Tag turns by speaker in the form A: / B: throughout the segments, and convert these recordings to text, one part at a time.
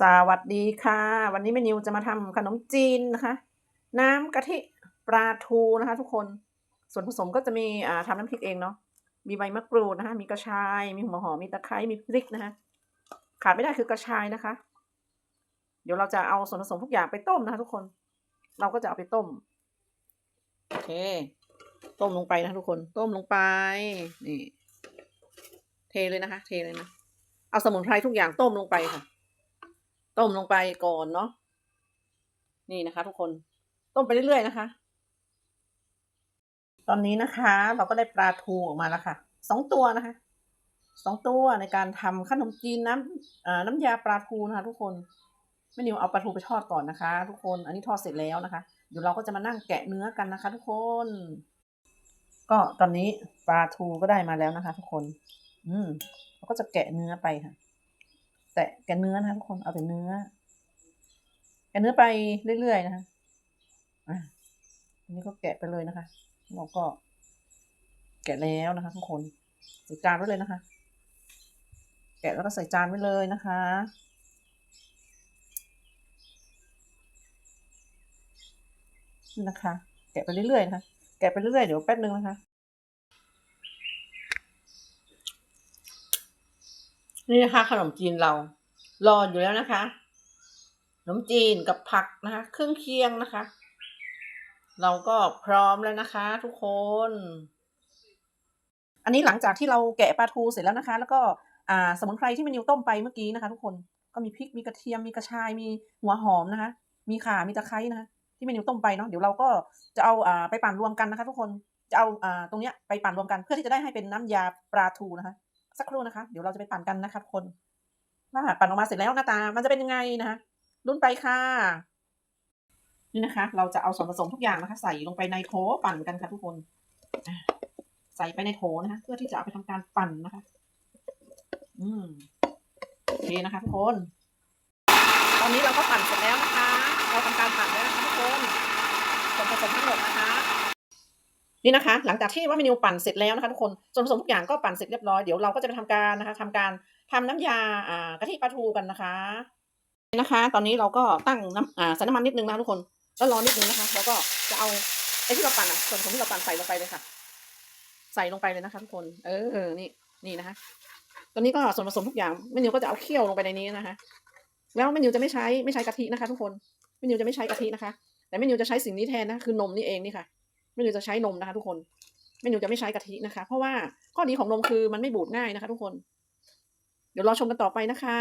A: สวัสดีค่ะ วันนี้แม่นิวจะมาทำขนมจีนนะคะ น้ำกะทิปลาทูนะคะ ทุกคนส่วนผสมก็จะมีอ่าทำน้ำพริกเองเนาะมีใบมะกรูดนะคะ มีกระชาย มีหัวหอมมีตะไคร้มีพริกนะคะ ขาดไม่ได้คือกระชายนะคะ เดี๋ยวเราจะเอาส่วนผสมทุกอย่างไปต้มนะคะ ทุกคน เราก็จะเอาไปต้มโอเค ต้มลงไปนะคะทุกคน ต้มลงไปนี่เทเลยนะคะ เทเลยนะเอาสมุนไพรทุกอย่างต้มลงไปค่ะ ต้มลงไปก่อนเนาะนี่นะคะ ทุกคนต้มไปเรื่อยๆนะคะ ตอนนี้นะคะ เราก็ได้ปลาทูออกมาแล้วค่ะสองตัวนะคะสองตัวในการทำขนมจีนน้ำน้ำยาปลาทูนะคะ ทุกคนแม่นิวเอาปลาทูไปทอดก่อนนะคะ ทุกคนอันนี้ทอดเสร็จแล้วนะคะเดี๋ยวเราก็จะมานั่งแกะเนื้อกันนะคะ ทุกคน ก็ตอนนี้ปลาทูก็ได้มาแล้วนะคะ ทุกคน อืมเราก็จะแกะเนื้อไปค่ะ แต่แกเนื้อนะคะทุกคนเอาแต่เนื้อแกเนื้อไปเรื่อยๆนะคะอะอันนี้ก็แกะไปเลยนะคะเราก็ แกะแล้วนะคะทุกคนใส่จานไว้เลยนะคะ แกะแล้วก็ใส่จานไว้เลยนะคะนี่นะคะ แกะไปเรื่อยๆนะคะแกะไปเรื่อยๆเดี๋ยวแป๊บนึงนะคะ นี่นะคะขนมจีนเรารออยู่แล้วนะคะ ขนมจีนกับผักนะคะ เครื่องเคียงนะคะ เราก็พร้อมแล้วนะคะ ทุกคน อันนี้หลังจากที่เราแกะปลาทูเสร็จแล้วนะคะ แล้วก็อ่าสมุนไพรที่แมนิวต้มไปเมื่อกี้นะคะ ทุกคนก็มีพริกมีกระเทียมมีกระชายมีหัวหอมนะคะ มีข่ามีตะไคร้นะคะที่แมนิวต้มไปเนาะเดี๋ยวเราก็จะเอาอ่าไปปั่นรวมกันนะคะ ทุกคนจะเอาอ่าตรงเนี้ยไปปั่นรวมกันเพื่อที่จะได้ให้เป็นน้ำยาปลาทูนะคะ สักครู่นะคะ เดี๋ยวเราจะไปปั่นกันนะคะคนว่าปั่นออกมาเสร็จแล้วหน้าตา มันจะเป็นยังไงนะคะรุ่นไปค่ะ นี่นะคะ เราจะเอาส่วนผสมทุกอย่างนะคะ ใส่ลงไปในโถปั่นกันค่ะทุกคน ใส่ไปในโถนะคะ เพื่อที่จะเอาไปทำการปั่นนะคะ อืมโอเคนะคะ ทุกคน ตอนนี้เราก็ปั่นเสร็จแล้วนะคะ เราทำการปั่นแล้วนะคะทุกคนส่วนผสมทั้งหมดนะคะ นี่นะคะ หลังจากที่ว่าเมนูปั่นเสร็จแล้วนะคะทุกคนส่วนผสมทุกอย่างก็ปั่นเสร็จเรียบร้อยเดี๋ยวเราก็จะไปทำการนะคะทำการทำน้ำยาอ่ากะทิปลาทูกันนะคะนะคะ ตอนนี้เราก็ตั้งน้ำอ่าใส่น้ำมันนิดนึงนะทุกคนแล้วรอนิดนึงนะคะ แล้วก็จะเอาไอ้ที่เราปั่นอะส่วนผสมที่เราปั่นใส่ลงไปเลยค่ะ ใส่ลงไปเลยนะคะทุกคน เออนี่นี่นะคะ ตอนนี้ก็ส่วนผสมทุกอย่างเมนูก็จะเอาเคี่ยวลงไปในนี้นะคะ แล้วเมนูจะไม่ใช้ไม่ใช้กะทินะคะ ทุกคนเมนูจะไม่ใช้กะทินะคะ แต่เมนูจะใช้สิ่งนี้แทนนะคือนมนี่เองนี่ค่ะ เมนูจะใช้นมนะคะ ทุกคนเมนูจะไม่ใช้กะทินะคะ เพราะว่าข้อดีของนมคือมันไม่บูดง่ายนะคะ ทุกคน เดี๋ยวรอชมกันต่อไปนะคะ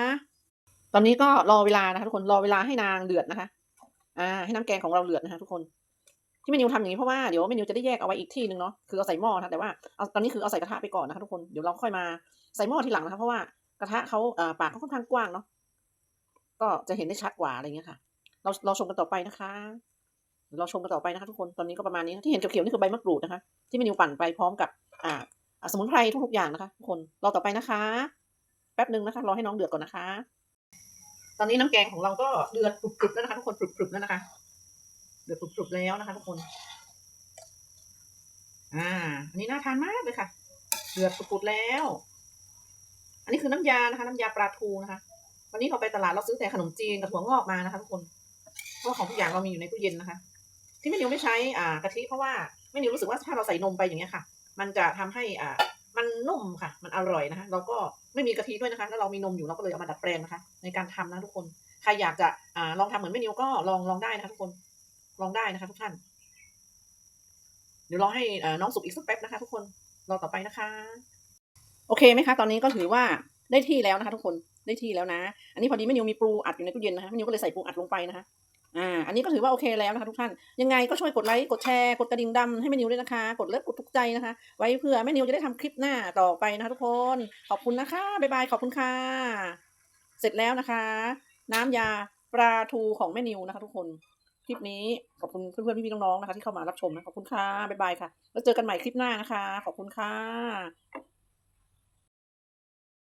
A: ตอนนี้ก็รอเวลานะคะทุกคนรอเวลาให้นางเดือดนะคะ อ่า ให้น้ำแกงของเราเดือดนะคะ ทุกคนที่เมนูทำอย่างนี้เพราะว่าเดี๋ยวเมนูจะได้แยกเอาไว้อีกที่หนึ่งเนาะคือเอาใส่หม้อนะแต่ว่าเอาตอนนี้คือเอาใส่กระทะไปก่อนนะคะทุกคนเดี๋ยวเราค่อยมาใส่หม้อทีหลังนะคะเพราะว่ากระทะเขาอ่าปากเขาค่อนข้างกว้างเนาะก็จะเห็นได้ชัดกว่าอะไรเงี้ยค่ะ เราเราชมกันต่อไปนะคะ เราชมกันต่อไปนะคะทุกคน ตอนนี้ก็ประมาณนี้นะที่เห็นเขียวๆนี่คือใบมะกรูดนะคะ ที่เมนูปั่นไปพร้อมกับอ่าสมุนไพรทุกๆอย่างนะคะทุกคนรอต่อไปนะคะ แป๊บหนึ่งนะคะ รอให้น้องเดือดก่อนนะคะ ตอนนี้น้ำแกงของเราก็เดือดปรุบๆแล้วนะคะทุกคนปรุบๆแล้วนะคะ เดือดปรุบๆแล้วนะคะทุกคน อ่าอันนี้น่าทานมากเลยค่ะ เดือดปุดๆแล้ว อันนี้คือน้ำยานะคะ น้ำยาปลาทูนะคะ วันนี้เราไปตลาดเราซื้อแต่ขนมจีนกับถั่วงอกมานะคะทุกคนเพราะของทุกอย่างเรามีอยู่ในตู้เย็นนะคะ ที่ไม่นิวไม่ใช้อ่ากะทิเพราะว่าไม่นิวรู้สึกว่าถ้าเราใส่นมไปอย่างเงี้ยค่ะ มันจะทำให้อ่ามันนุ่มค่ะ มันอร่อยนะคะเราก็ไม่มีกะทิด้วยนะคะ แล้วเรามีนมอยู่เราก็เลยเอามาดัดแปลงนะคะ ในการทำนะทุกคน ใครอยากจะอ่าลองทำเหมือนแม่นิวก็ลองลองได้นะคะทุกคน ลองได้นะคะ ทุกท่าน เดี๋ยวรอให้อ่าน้องสุกอีกสักแป๊บนะคะ ทุกคน รอต่อไปนะคะ โอเคไหมคะ ตอนนี้ก็ถือว่าได้ที่แล้วนะคะ ทุกคน ได้ที่แล้วนะ อันนี้พอดีแม่นิวมีปูอัดอยู่ในตู้เย็นนะคะแม่นิวก็เลยใส่ปูอัดลงไปนะคะ อ่าอันนี้ก็ถือว่าโอเคแล้วนะคะทุกท่าน ยังไงก็ช่วยกดไลค์กดแชร์กดกระดิ่งดำให้แม่นิวด้วยนะคะ กดเลิฟกดทุกใจนะคะ ไว้เพื่อแม่นิวจะได้ทำคลิปหน้าต่อไปนะคะทุกคนขอบคุณนะคะบ๊ายบายขอบคุณค่ะ เสร็จแล้วนะคะ น้ำยาปลาทูของแม่นิวนะคะ ทุกคนคลิปนี้ขอบคุณเพื่อนๆพี่ๆน้องๆนะคะ ที่เข้ามารับชมนะขอบคุณค่ะบ๊ายบายค่ะ แล้วเจอกันใหม่คลิปหน้านะคะ ขอบคุณค่ะ